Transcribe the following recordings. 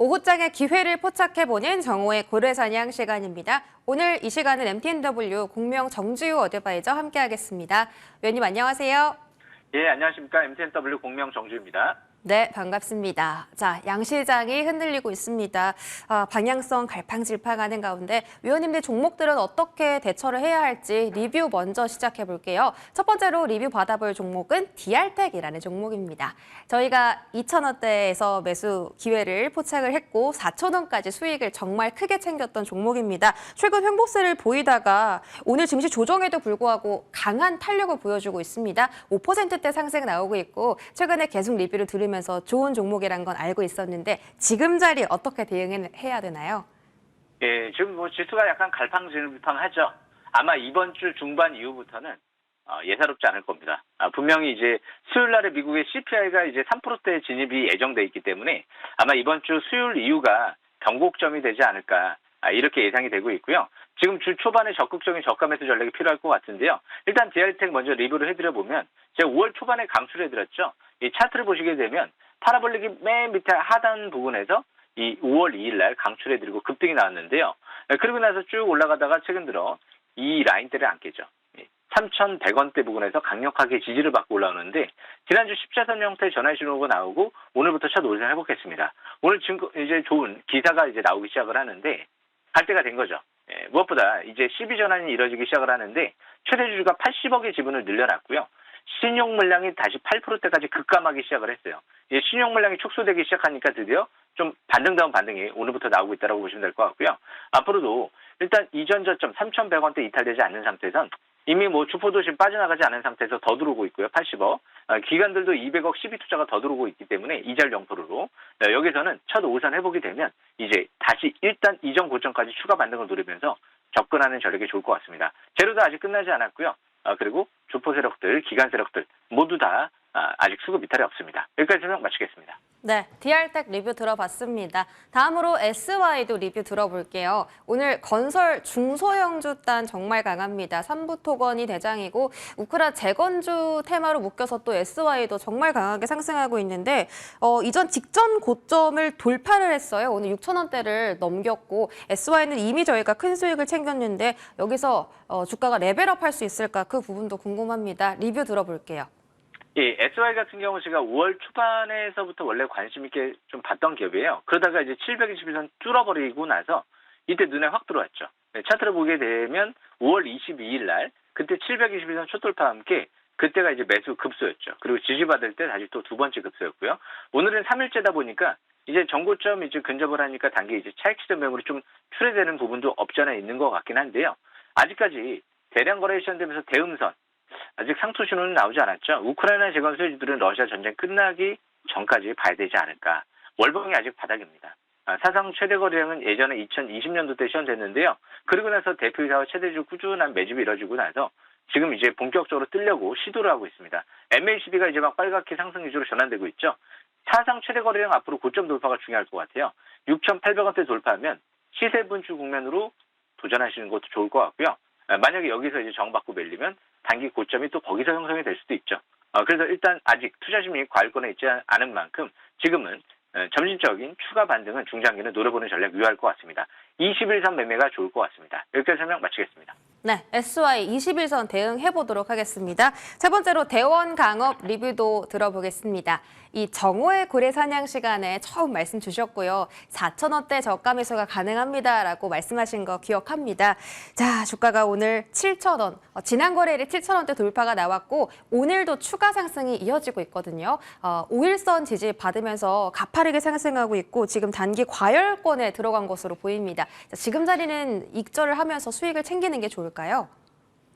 오후장의 기회를 포착해보는 정오의 고래사냥 시간입니다. 오늘 이 시간은 MTNW 공명 정지우 어드바이저 함께하겠습니다. 위원님 안녕하세요. 예, 안녕하십니까. MTNW 공명 정주입니다. 네, 반갑습니다. 자, 양 시장이 흔들리고 있습니다. 아, 방향성 갈팡질팡하는 가운데 위원님들 종목들은 어떻게 대처를 해야 할지 리뷰 먼저 시작해 볼게요. 첫 번째로 리뷰 받아볼 종목은 DR텍이라는 종목입니다. 저희가 2,000원대에서 매수 기회를 포착을 했고 4,000원까지 수익을 정말 크게 챙겼던 종목입니다. 최근 횡보세를 보이다가 오늘 증시 조정에도 불구하고 강한 탄력을 보여주고 있습니다. 5%대 상승 나오고 있고 최근에 계속 리뷰를 들으면 서 좋은 종목이란 건 알고 있었는데 지금 자리 어떻게 대응해야 되나요? 예, 지금 뭐 지수가 약간 갈팡질팡하죠. 아마 이번 주 중반 이후부터는 어, 예사롭지 않을 겁니다. 아, 분명히 이제 수요일 날에 미국의 CPI가 이제 3%대 진입이 예정돼 있기 때문에 아마 이번 주 수요일 이후가 변곡점이 되지 않을까 아, 이렇게 예상이 되고 있고요. 지금 주 초반에 적극적인 저가 매수 전략이 필요할 것 같은데요. 일단 DR텍 먼저 리뷰를 해드려 보면 제가 5월 초반에 감수를 해드렸죠. 이 차트를 보시게 되면 파라볼릭이 맨 밑에 하단 부분에서 이 5월 2일 날 강출해드리고 급등이 나왔는데요. 네, 그러고 나서 쭉 올라가다가 최근 들어 이 라인대를 안 깨죠. 3,100원대 부근에서 강력하게 지지를 받고 올라오는데 지난주 10차선 형태의 전환 신호가 나오고 오늘부터 첫 오전 회복했습니다. 오늘 증거 이제 좋은 기사가 이제 나오기 시작을 하는데 갈 때가 된 거죠. 예, 무엇보다 이제 12 전환이 이뤄지기 시작을 하는데 최대 주주가 80억의 지분을 늘려놨고요. 신용 물량이 다시 8%대까지 급감하기 시작을 했어요. 이 신용 물량이 축소되기 시작하니까 드디어 좀 반등다운 반등이 오늘부터 나오고 있다고 보시면 될 것 같고요. 앞으로도 일단 이전 저점 3,100원대 이탈되지 않는 상태에선 이미 뭐 주포도심 빠져나가지 않은 상태에서 더 들어오고 있고요. 80억. 어, 기관들도 200억 12 투자가 더 들어오고 있기 때문에 이자율 0%로 어, 여기서는 첫 오선 회복이 되면 이제 다시 일단 이전 고점까지 추가 반등을 노리면서 접근하는 전략이 좋을 것 같습니다. 재료도 아직 끝나지 않았고요. 어, 그리고 주포 세력들, 기관 세력들 모두 다 아, 아직 수급 이탈이 없습니다. 여기까지 설명 마치겠습니다. 네, DR텍 리뷰 들어봤습니다. 다음으로 SY도 리뷰 들어볼게요. 오늘 건설 중소형주단 정말 강합니다. 삼부토건이 대장이고 우크라 재건주 테마로 묶여서 또 SY도 정말 강하게 상승하고 있는데 어, 이전 직전 고점을 돌파를 했어요. 오늘 6천 원대를 넘겼고 SY는 이미 저희가 큰 수익을 챙겼는데 여기서 어, 주가가 레벨업 할 수 있을까 그 부분도 궁금합니다. 리뷰 들어볼게요. 예, SY 같은 경우 제가 5월 초반에서부터 원래 관심 있게 좀 봤던 기업이에요. 그러다가 이제 721선 뚫어버리고 나서 이때 눈에 확 들어왔죠. 네, 차트를 보게 되면 5월 22일 날 그때 721선 초돌파와 함께 그때가 이제 매수 급소였죠. 그리고 지지받을 때 다시 또 두 번째 급소였고요. 오늘은 3일째다 보니까 이제 정고점 이제 근접을 하니까 단계 이제 차익 시점 매물이 좀 출회되는 부분도 없지 않아 있는 것 같긴 한데요. 아직까지 대량 거래 시작되면서 대음선 아직 상투 신호는 나오지 않았죠. 우크라이나 재건 소유주들은 러시아 전쟁 끝나기 전까지 봐야 되지 않을까. 월봉이 아직 바닥입니다. 아, 사상 최대 거래량은 예전에 2020년도 때 시현됐는데요. 그리고 나서 대표이사와 최대주 꾸준한 매집이 이뤄지고 나서 지금 이제 본격적으로 뜨려고 시도를 하고 있습니다. MACD가 이제 막 빨갛게 상승 위주로 전환되고 있죠. 사상 최대 거래량 앞으로 고점 돌파가 중요할 것 같아요. 6,800원대 돌파하면 시세 분출 국면으로 도전하시는 것도 좋을 것 같고요. 아, 만약에 여기서 이제 정받고 밀리면 단기 고점이 또 거기서 형성이 될 수도 있죠. 어, 그래서 일단 아직 투자 심리 과열권에 있지 않은 만큼 지금은 어, 점진적인 추가 반등은 중장기는 노려보는 전략 유효할 것 같습니다. 21선 매매가 좋을 것 같습니다. 여기까지 설명 마치겠습니다. 네, SY 21선 대응해 보도록 하겠습니다. 세 번째로 대원 강업 리뷰도 들어보겠습니다. 이 정오의 고래 사냥 시간에 처음 말씀 주셨고요. 4천 원대 저가 매수가 가능합니다라고 말씀하신 거 기억합니다. 자, 주가가 오늘 7천 원, 어, 지난 거래일에 7천 원대 돌파가 나왔고 오늘도 추가 상승이 이어지고 있거든요. 어, 5일선 지지 받으면서 가파르게 상승하고 있고 지금 단기 과열권에 들어간 것으로 보입니다. 자, 지금 자리는 익절을 하면서 수익을 챙기는 게 좋을 까요?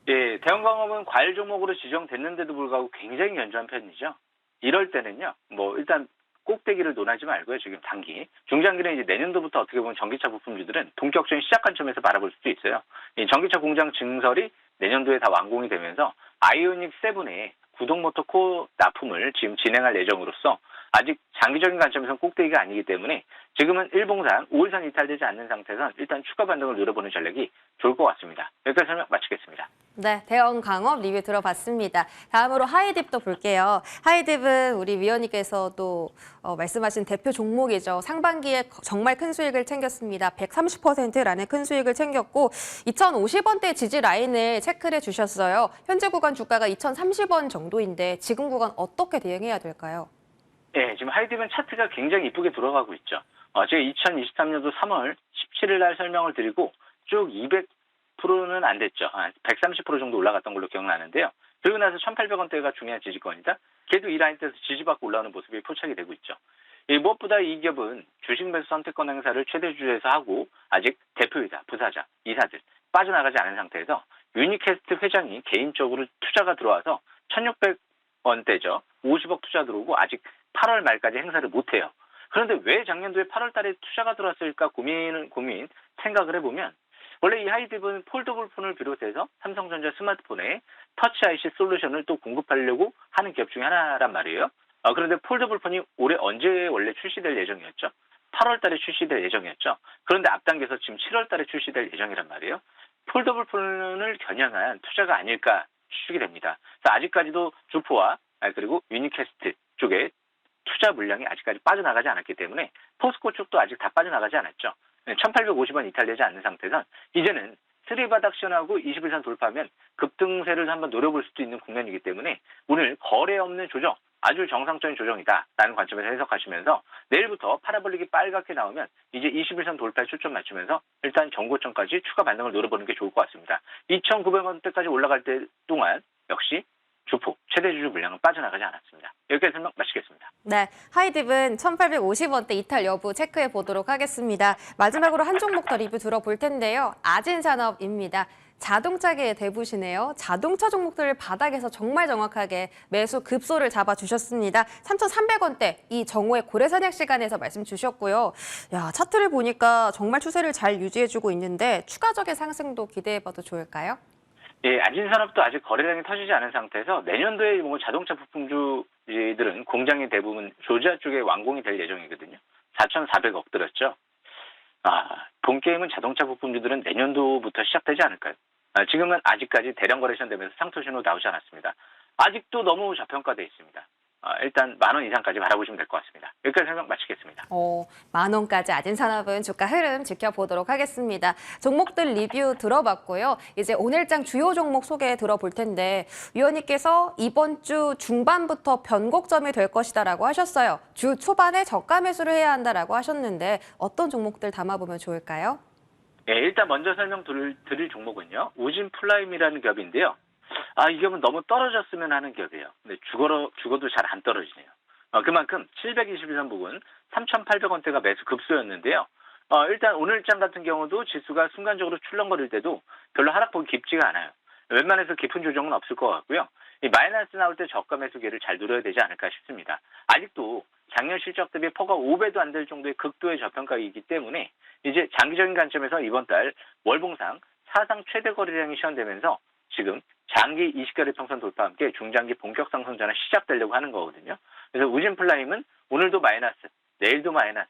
예, 대형광업은 과일 종목으로 지정됐는데도 불구하고 굉장히 연주한 편이죠. 이럴 때는요, 뭐 일단 꼭대기를 논하지 말고요. 지금 단기, 중장기는 이제 내년도부터 어떻게 보면 전기차 부품주들은 본격적인 시작한 점에서 바라볼 수도 있어요. 이 전기차 공장 증설이 내년도에 다 완공이 되면서 아이오닉 7의 구동 모터 코 납품을 지금 진행할 예정으로서 아직 장기적인 관점에서는 꼭대기가 아니기 때문에 지금은 일봉상 5일선 이탈되지 않는 상태에선 일단 추가 반등을 노려보는 전략이 좋을 것 같습니다. 여기까지 설명 마치겠습니다. 네, 대형 강업 리뷰 들어봤습니다. 다음으로 하이딥도 볼게요. 하이딥은 우리 위원님께서도 어, 말씀하신 대표 종목이죠. 상반기에 거- 정말 큰 수익을 챙겼습니다. 130%라는 큰 수익을 챙겼고 2,050원대 지지 라인을 체크를 해주셨어요. 현재 구간 주가가 2,030원 정도인데 지금 구간 어떻게 대응해야 될까요? 예, 지금 하이딥은 차트가 굉장히 이쁘게 돌아가고 있죠. 어, 제가 2023년도 3월 17일 날 설명을 드리고 쭉 200%는 안 됐죠. 아, 130% 정도 올라갔던 걸로 기억나는데요. 그리고 나서 1,800원대가 중요한 지지권이다. 걔도 이 라인대에서 지지받고 올라오는 모습이 포착이 되고 있죠. 이 무엇보다 이 기업은 주식 매수 선택권 행사를 최대 주주에서 하고 아직 대표이사, 부사자, 이사들 빠져나가지 않은 상태에서 유니캐스트 회장이 개인적으로 투자가 들어와서 1,600원대죠. 50억 투자 들어오고 아직 8월 말까지 행사를 못해요. 그런데 왜 작년도에 8월 달에 투자가 들어왔을까 고민을, 고민, 생각을 해보면 원래 이 하이딥은 폴더블 폰을 비롯해서 삼성전자 스마트폰에 터치 IC 솔루션을 또 공급하려고 하는 기업 중에 하나란 말이에요. 어, 그런데 폴더블 폰이 올해 언제 원래 출시될 예정이었죠? 8월 달에 출시될 예정이었죠. 그런데 앞당겨서 지금 7월 달에 출시될 예정이란 말이에요. 폴더블 폰을 겨냥한 투자가 아닐까 추측이 됩니다. 아직까지도 주포와 아, 그리고 유니캐스트 쪽에 투자 물량이 아직까지 빠져나가지 않았기 때문에 포스코 쪽도 아직 다 빠져나가지 않았죠. 1850원 이탈되지 않는 상태에선 이제는 쓰리바닥 시연하고 21선 돌파하면 급등세를 한번 노려볼 수도 있는 국면이기 때문에 오늘 거래 없는 조정 아주 정상적인 조정이다라는 관점에서 해석하시면서 내일부터 파라볼릭이 빨갛게 나오면 이제 21선 돌파에 초점 맞추면서 일단 정고점까지 추가 반등을 노려보는 게 좋을 것 같습니다. 2,900원대까지 올라갈 때 동안 역시 주폭 최대 주주 물량은 빠져나가지 않았습니다. 여기까지 설명 마치겠습니다. 네, 하이딥은 1,850원대 이탈 여부 체크해 보도록 하겠습니다. 마지막으로 한 종목 더 리뷰 들어볼 텐데요. 아진산업입니다. 자동차계의 대부시네요. 자동차 종목들을 바닥에서 정말 정확하게 매수 급소를 잡아주셨습니다. 3,300원대 이 정오의 고래사냥 시간에서 말씀 주셨고요. 야 차트를 보니까 정말 추세를 잘 유지해주고 있는데 추가적인 상승도 기대해봐도 좋을까요? 예, 안진산업도 아직 거래량이 터지지 않은 상태에서 내년도에 뭐 자동차 부품주들은 공장이 대부분 조지아 쪽에 완공이 될 예정이거든요. 4,400억 들었죠. 아, 본 게임은 자동차 부품주들은 내년도부터 시작되지 않을까요? 아, 지금은 아직까지 대량 거래 시전되면서 상토 신호 나오지 않았습니다. 아직도 너무 저평가돼 있습니다. 아, 일단 만 원 이상까지 바라보시면 될 것 같습니다. 여기까지 설명 마치겠습니다. 어, 만 원까지 아진 산업은 주가 흐름 지켜보도록 하겠습니다. 종목들 리뷰 들어봤고요. 이제 오늘장 주요 종목 소개 들어볼 텐데 위원님께서 이번 주 중반부터 변곡점이 될 것이다라고 하셨어요. 주 초반에 저가 매수를 해야 한다라고 하셨는데 어떤 종목들 담아보면 좋을까요? 예, 일단 먼저 설명 드릴, 드릴 종목은요. 우진 플라임이라는 기업인데요. 아, 이 기업은 너무 떨어졌으면 하는 기업이에요. 근데 죽어러, 죽어도 잘 안 떨어지네요. 어, 그만큼 721선 부근 3,800원대가 매수 급소였는데요. 어, 일단 오늘장 같은 경우도 지수가 순간적으로 출렁거릴 때도 별로 하락폭이 깊지가 않아요. 웬만해서 깊은 조정은 없을 것 같고요. 이 마이너스 나올 때 저가 매수 기회를 잘 누려야 되지 않을까 싶습니다. 아직도 작년 실적 대비 퍼가 5배도 안 될 정도의 극도의 저평가이기 때문에 이제 장기적인 관점에서 이번 달 월봉상 사상 최대 거래량이 시현되면서 지금 장기 20개월 평선 돌파와 함께 중장기 본격 상승 전환 시작되려고 하는 거거든요. 그래서 우진 플라임은 오늘도 마이너스, 내일도 마이너스.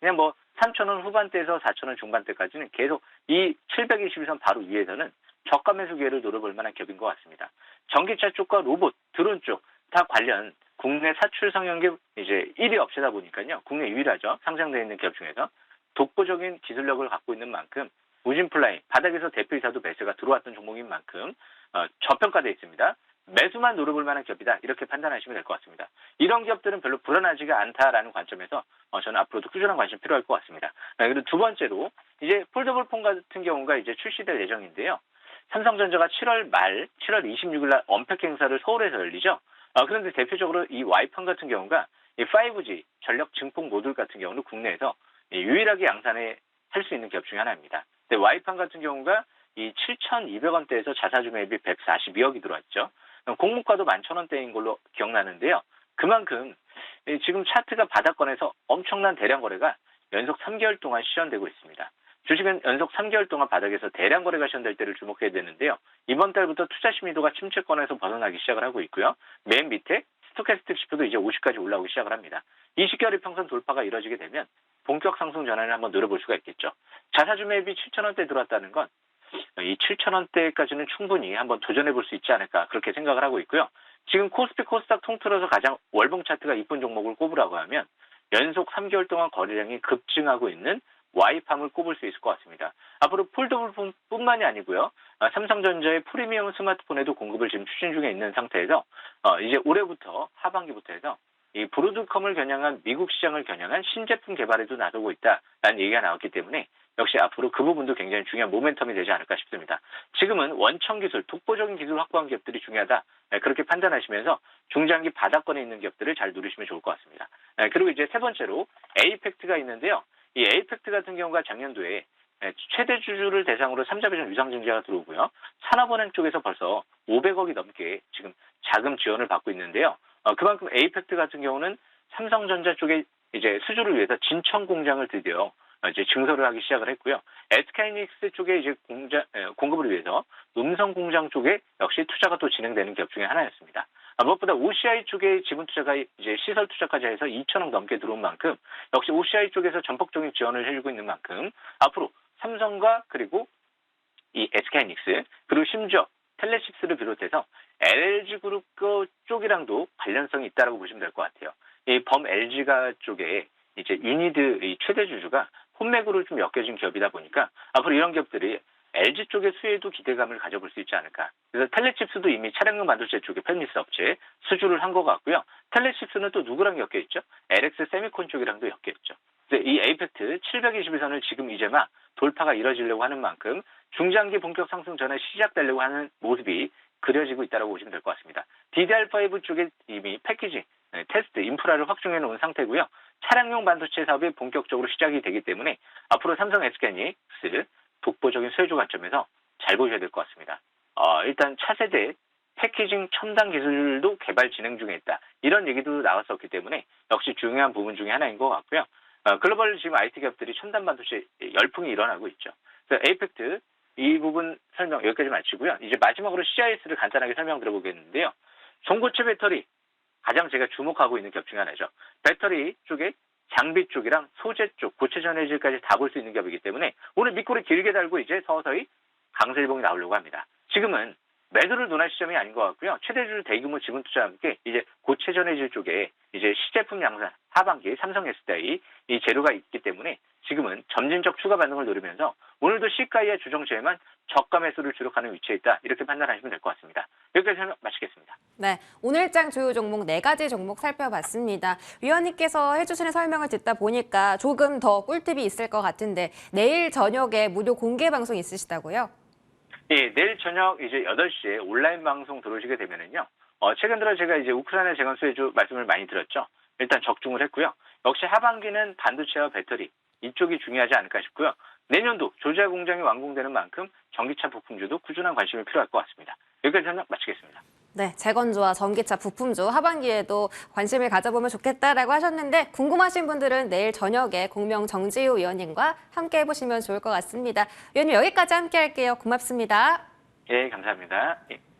그냥 뭐 3,000원 후반대에서 4,000원 중반대까지는 계속 이 722선 바로 위에서는 저가 매수 기회를 노려볼 만한 기업인 것 같습니다. 전기차 쪽과 로봇, 드론 쪽 다 관련 국내 사출 성형기업 이제 1위 업체다 보니까요. 국내 유일하죠. 상장되어 있는 기업 중에서 독보적인 기술력을 갖고 있는 만큼 우진플라이 바닥에서 대표이사도 매수가 들어왔던 종목인 만큼 어, 저평가돼 있습니다. 매수만 노려볼 만한 기업이다 이렇게 판단하시면 될 것 같습니다. 이런 기업들은 별로 불안하지가 않다라는 관점에서 어, 저는 앞으로도 꾸준한 관심 필요할 것 같습니다. 네, 그리고 두 번째로 이제 폴더블 폰 같은 경우가 이제 출시될 예정인데요. 삼성전자가 7월 말 7월 26일 날 언팩 행사를 서울에서 열리죠. 어, 그런데 대표적으로 이 와이펀 같은 경우가 이 5G 전력 증폭 모듈 같은 경우는 국내에서 이 유일하게 양산에 할 수 있는 기업 중에 하나입니다. 근데 와이판 같은 경우가 이 7,200원대에서 자사주 매입이 142억이 들어왔죠. 공모가도 11,000원대인 걸로 기억나는데요. 그만큼 이 지금 차트가 바닥권에서 엄청난 대량 거래가 연속 3개월 동안 시연되고 있습니다. 주식은 연속 3개월 동안 바닥에서 대량 거래가 시연될 때를 주목해야 되는데요. 이번 달부터 투자 심리도가 침체권에서 벗어나기 시작을 하고 있고요. 맨 밑에 스토캐스틱 지표도 이제 50까지 올라오기 시작을 합니다. 20개월 이평선 돌파가 이뤄지게 되면 본격 상승 전환을 한번 노려볼 수가 있겠죠. 자사주 매입이 7천원대 들어왔다는 건 이 7천원대까지는 충분히 한번 도전해 볼 수 있지 않을까 그렇게 생각을 하고 있고요. 지금 코스피 코스닥 통틀어서 가장 월봉 차트가 이쁜 종목을 꼽으라고 하면 연속 3개월 동안 거래량이 급증하고 있는 와이팜을 꼽을 수 있을 것 같습니다. 앞으로 폴더블뿐만이 아니고요. 아, 삼성전자의 프리미엄 스마트폰에도 공급을 지금 추진 중에 있는 상태에서 어, 이제 올해부터 하반기부터 해서 이 브로드컴을 겨냥한 미국 시장을 겨냥한 신제품 개발에도 나서고 있다라는 얘기가 나왔기 때문에 역시 앞으로 그 부분도 굉장히 중요한 모멘텀이 되지 않을까 싶습니다. 지금은 원청 기술, 독보적인 기술 확보한 기업들이 중요하다. 네, 그렇게 판단하시면서 중장기 바닥권에 있는 기업들을 잘 누리시면 좋을 것 같습니다. 네, 그리고 이제 세 번째로 에이펙트가 있는데요. 이 에이펙트 같은 경우가 작년도에 예, 최대 주주를 대상으로 3자 배정 유상 증자가 들어오고요. 산업은행 쪽에서 벌써 500억이 넘게 지금 자금 지원을 받고 있는데요. 어, 그만큼 에이펙트 같은 경우는 삼성전자 쪽에 이제 수주를 위해서 진천 공장을 드디어 어, 이제 증설을 하기 시작을 했고요. SK이닉스 쪽에 이제 공장 에, 공급을 위해서 음성 공장 쪽에 역시 투자가 또 진행되는 기업 중에 하나였습니다. 아, 무엇보다 OCI 쪽에 지분 투자가 이제 시설 투자까지 해서 2천억 넘게 들어온 만큼 역시 OCI 쪽에서 전폭적인 지원을 해주고 있는 만큼 앞으로 삼성과 그리고 이 SK이닉스 그리고 심지어 텔레식스를 비롯해서 LG 그룹 그 쪽이랑도 관련성이 있다라고 보시면 될 것 같아요. 이 범 LG가 쪽에 이제 유니드 이 최대 주주가 혼맥으로 좀 엮여진 기업이다 보니까 앞으로 이런 기업들이 LG 쪽의 수혜도 기대감을 가져볼 수 있지 않을까. 그래서 텔레칩스도 이미 차량용 반도체 쪽에 펜미스 업체 수주를 한 것 같고요. 텔레칩스는 또 누구랑 엮여 있죠? LX 세미콘 쪽이랑도 엮여 있죠. 이 에이펙트 721선을 지금 이제 막 돌파가 이뤄지려고 하는 만큼 중장기 본격 상승 전에 시작되려고 하는 모습이 그려지고 있다고 보시면 될 것 같습니다. DDR5 쪽에 이미 패키지, 네, 테스트, 인프라를 확정해 놓은 상태고요. 차량용 반도체 사업이 본격적으로 시작이 되기 때문에 앞으로 삼성 SK이닉스 독보적인 수혜주 관점에서 잘 보셔야 될 것 같습니다. 어, 일단 차세대 패키징 첨단 기술도 개발 진행 중에 있다. 이런 얘기도 나왔었기 때문에 역시 중요한 부분 중에 하나인 것 같고요. 어, 글로벌 지금 IT 기업들이 첨단 반도체 열풍이 일어나고 있죠. 그래서 에이펙트 이 부분 설명 여기까지 마치고요. 이제 마지막으로 CIS를 간단하게 설명드려보겠는데요. 전고체 배터리 가장 제가 주목하고 있는 기업 중에 하나죠. 배터리 쪽에 장비 쪽이랑 소재 쪽, 고체 전해질까지 다 볼 수 있는 기업이기 때문에 오늘 밑꼬리 길게 달고 이제 서서히 강세일봉이 나오려고 합니다. 지금은 매도를 논할 시점이 아닌 것 같고요. 최대주 대규모 지분 투자와 함께 이제 고체 전해질 쪽에 이제 시제품 양산 하반기 삼성 SDI 이 재료가 있기 때문에 지금은 점진적 추가 반응을 노리면서 오늘도 시가의 주정시에만 저가 매수를 주력하는 위치에 있다 이렇게 판단하시면 될 것 같습니다. 여기까지 설명 마치겠습니다. 네, 오늘장 주요 종목 네 가지 종목 살펴봤습니다. 위원님께서 해주시는 설명을 듣다 보니까 조금 더 꿀팁이 있을 것 같은데 내일 저녁에 무료 공개 방송 있으시다고요? 예, 내일 저녁 이제 8시에 온라인 방송 들어오시게 되면은요. 어, 최근 들어 제가 이제 우크라이나 재건 수혜주 말씀을 많이 드렸죠. 일단 적중을 했고요. 역시 하반기는 반도체와 배터리 이쪽이 중요하지 않을까 싶고요. 내년도 조지아 공장이 완공되는 만큼 전기차 부품주도 꾸준한 관심이 필요할 것 같습니다. 여기까지 설명 마치겠습니다. 네, 재건조와 전기차 부품주 하반기에도 관심을 가져보면 좋겠다라고 하셨는데 궁금하신 분들은 내일 저녁에 공명 정지우 위원님과 함께 해보시면 좋을 것 같습니다. 위원님 여기까지 함께 할게요. 고맙습니다. 예, 감사합니다. 예.